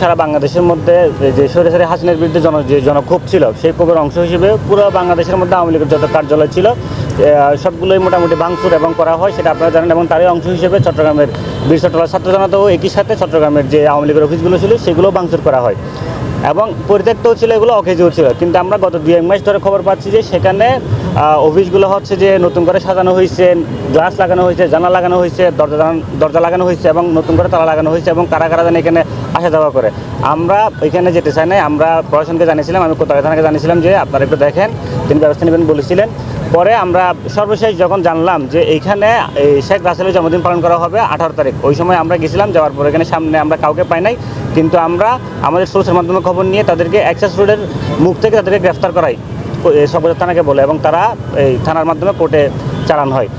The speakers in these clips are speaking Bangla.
সারা বাংলাদেশের মধ্যে যে সরাসরি হাসিনের বিরুদ্ধে জন যে জনক্ষোভ ছিল, সেই ক্ষোভের অংশ হিসেবে পুরো বাংলাদেশের মধ্যে আওয়ামী লীগের যত কার্যালয় ছিল সবগুলোই মোটামুটি ভাঙচুর এবং করা হয়, সেটা আপনারা জানেন এবং তারই অংশ হিসেবে চট্টগ্রামের বীর চট্টগ্রাম ছাত্র জনতাও একই সাথে চট্টগ্রামের যে আওয়ামী লীগের অফিসগুলো ছিল সেগুলো ভাঙচুর করা হয়। এবং পরিত্যক্তও ছিল, এগুলো অকেজও ছিল। কিন্তু আমরা গত দুই, এক মাস ধরে খবর পাচ্ছি যে সেখানে অফিসগুলো হচ্ছে যে নতুন করে সাজানো হয়েছে গ্লাস লাগানো হয়েছে জানা লাগানো হয়েছে দরজা দরজা লাগানো হয়েছে এবং নতুন করে তালা লাগানো হয়েছে এবং কারা কারা যেন এখানে আসা যাওয়া করে। আমরা এখানে যেতে চাই না আমরা প্রশাসনকে জানিয়েছিলাম, আমি কোথায় থানাকে জানিয়েছিলাম যে আপনারা একটু দেখেন, তিনি ব্যবস্থা নেবেন বলেছিলেন। পরে আমরা সর্বশেষ যখন জানলাম যে এইখানে এই শেখ রাসেলের জন্মদিন পালন করা হবে আঠারো তারিখ, ওই সময় আমরা গেছিলাম, যাওয়ার পর এখানে সামনে আমরা কাউকে পাই নাই কিন্তু আমরা আমাদের সোর্সের মাধ্যমে খবর নিয়ে তাদেরকে অ্যাক্সেস রোডের মুখ থেকে তাদেরকে গ্রেফতার করাই সবজ থানাকে বলে এবং তারা এই থানার মাধ্যমে কোর্টে চালান হয়।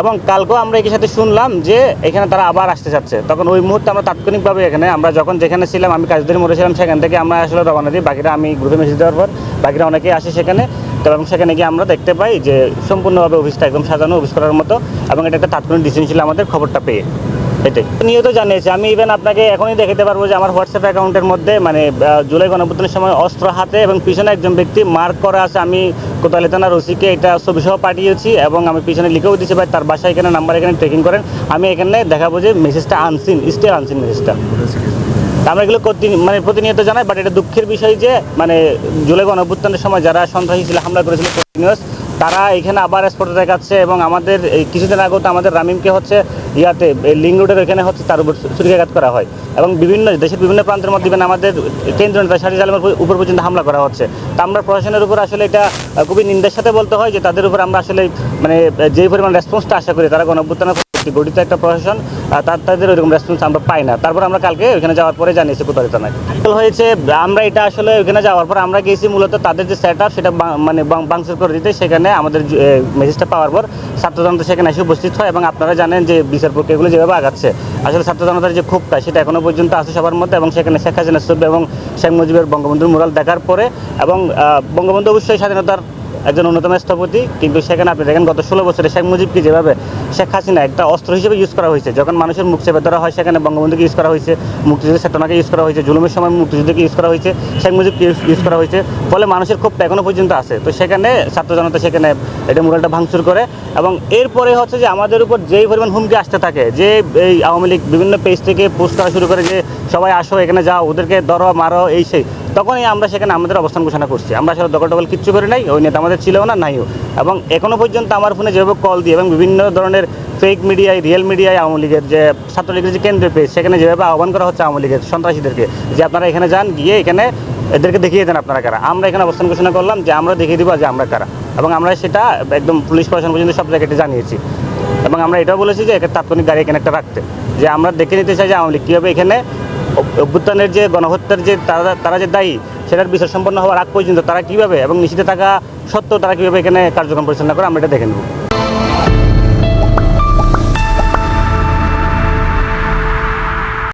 এবং কালকেও আমরা একই সাথে শুনলাম যে এখানে তারা আবার আসতে চাচ্ছে। তখন ওই মুহূর্তে আমরা তাৎক্ষণিকভাবে এখানে আমরা যখন যেখানে ছিলাম, আমি কাজদের মরে ছিলাম সেখান থেকে আমরা আসলে রওনা দিই। বাকিরা আমি গ্রুপে মেসেজ দেওয়ার পর বাকিরা অনেকেই আসে সেখানে। এবং সেখানে গিয়ে আমরা দেখতে পাই যে সম্পূর্ণভাবে অফিসটা একদম সাজানো অফিস করার মতো এবং এটা একটা তাৎক্ষণিক ডিসিশন ছিল আমাদের খবরটা পেয়ে। এটাই। নিয়ত জানিয়েছি। আমি ইভেন আপনাকে এখনই দেখাতে পারব যে আমার হোয়াটসঅ্যাপ অ্যাকাউন্টের মধ্যে মানে জুলাই গণঅভ্যুত্থানের সময় অস্ত্র হাতে এবং পিছনে একজন ব্যক্তি মার্ক করা আছে। আমি কোতালি থানার ওসিকে এটা ছবি সহ পাঠিয়েছি এবং আমি পিছনে লিখেও দিচ্ছি ভাই, তার বাসায় এখানে নাম্বার এখানে ট্রেকিং করেন। আমি এখানে দেখাবো যে মেসেজটা আনসিন স্টিল আনসিন মেসেজটা আমরা এগুলো মানে প্রতিনিয়ত জানাই বাট এটা দুঃখের বিষয় যে মানে জুলাই গণ গণঅভ্যুত্থানের সময় যারা সন্ত্রাসী ছিল, হামলা করেছিল কন্টিনিউয়াস তারা এখানে আবার স্পটে দেখাচ্ছে এবং আমাদের এই কিছুদিন আগেও তো আমাদের রামিমকে হচ্ছে ইয়াতে লিং রোডের এখানে হচ্ছে তার উপর ছুরিকাঘাত করা হয়। এবং বিভিন্ন দেশের বিভিন্ন প্রান্তের মধ্যে ইভেন আমাদের কেন্দ্র নেতা শাহরিজ আলমের উপর পর্যন্ত হামলা করা হচ্ছে। তা আমরা প্রশাসনের উপর আসলে এটা খুবই নিন্দার সাথে বলতে হয় যে তাদের উপর আমরা আসলে মানে যে পরিমাণ রেসপন্সটা আশা করি তারা গণঅভ্যুত্থানের একটি গঠিত একটা প্রশাসন তার তাদের ওইরকম রেসপন্স আমরা পাই না। তারপর আমরা কালকে ওইখানে যাওয়ার পরে জানিয়েছি কোথায় থানায়। হয়েছে, আমরা এটা আসলে ওইখানে যাওয়ার পর আমরা গেছি মূলত তাদের যে সেট সেটা মানে বাংসুর করে দিতে। সেখানে আমাদের মেসেজটা পাওয়ার পর ছাত্র জনতা সেখানে এসে উপস্থিত হয় এবং আপনারা জানেন যে বিচার প্রক্রিয়াগুলো যেভাবে আগাচ্ছে। আসলে ছাত্র জনতার যে ক্ষোভটা সেটা এখনও পর্যন্ত আছে সবার মধ্যে এবং সেখানে শেখ হাসিনার ছবি এবং শেখ মুজিবের বঙ্গবন্ধুর মুরাল দেখার পরে এবং বঙ্গবন্ধু অবশ্যই স্বাধীনতার একজন অন্যতম স্থপতি। কিন্তু সেখানে আপনি দেখেন, গত ষোলো বছরে শেখ মুজিবকে যেভাবে শেখ হাসিনা একটা অস্ত্র হিসেবে ইউজ করা হয়েছে, যখন মানুষের মুখ চেপে ধরা হয় সেখানে বঙ্গবন্ধুকে ইউজ করা হয়েছে, মুক্তিযুদ্ধের চেতনাকে ইউজ করা হয়েছে, জুলুমের সময় মুক্তিযুদ্ধকে ইউজ করা হয়েছে, শেখ মুজিবকে ইউজ করা হয়েছে, ফলে মানুষের ক্ষোভটা এখনও পর্যন্ত আছে। তো সেখানে ছাত্র জনতা সেখানে এটা মুরালটা ভাঙচুর করে এবং এরপরে হচ্ছে যে আমাদের উপর যেই পরিমাণ হুমকি আসতে থাকে, যে এই আওয়ামী লীগ বিভিন্ন পেজ থেকে পোস্ট করা শুরু করে যে সবাই আসো, এখানে যাও, ওদেরকে ধরো, মারো, এই সেই তখনই আমরা সেখানে আমাদের অবস্থান ঘোষণা করছি। আমরা আসলে দখল টকল কিচ্ছু করি নাই, ওই নেতা আমাদের ছিল না, নাইও। এবং এখনও পর্যন্ত আমার ফোনে যেভাবে কল দিয়ে এবং বিভিন্ন ধরনের ফেক মিডিয়ায় রিয়েল মিডিয়ায় আওয়ামী লীগের যে ছাত্রলীগের যে কেন্দ্রীয় পেজ সেখানে যেভাবে আহ্বান করা হচ্ছে আওয়ামী লীগের সন্ত্রাসীদেরকে যে আপনারা এখানে যান, গিয়ে এখানে এদেরকে দেখিয়ে দেন আপনারা কারা। আমরা এখানে অবস্থান ঘোষণা করলাম যে আমরা দেখিয়ে দিব যে আমরা কারা। এবং আমরা সেটা একদম পুলিশ প্রশাসন পর্যন্ত সব জায়গাতে জানিয়েছি। এবং আমরা এটাও বলেছি যে একটা তাৎক্ষণিক গাড়ি এখানে একটা রাখতে। যে আমরা দেখে নিতে চাই যে আওয়ামী লীগ কীভাবে এখানে অভ্যুত্থানের যে গণহত্যার যে তারা তারা যে দায়ী, সেটার বিচার সম্পন্ন হওয়ার আগ পর্যন্ত তারা কীভাবে এবং নিষিদ্ধে থাকা সত্ত্বেও তারা কীভাবে এখানে কার্যক্রম পরিচালনা করে, আমরা এটা দেখে নেব।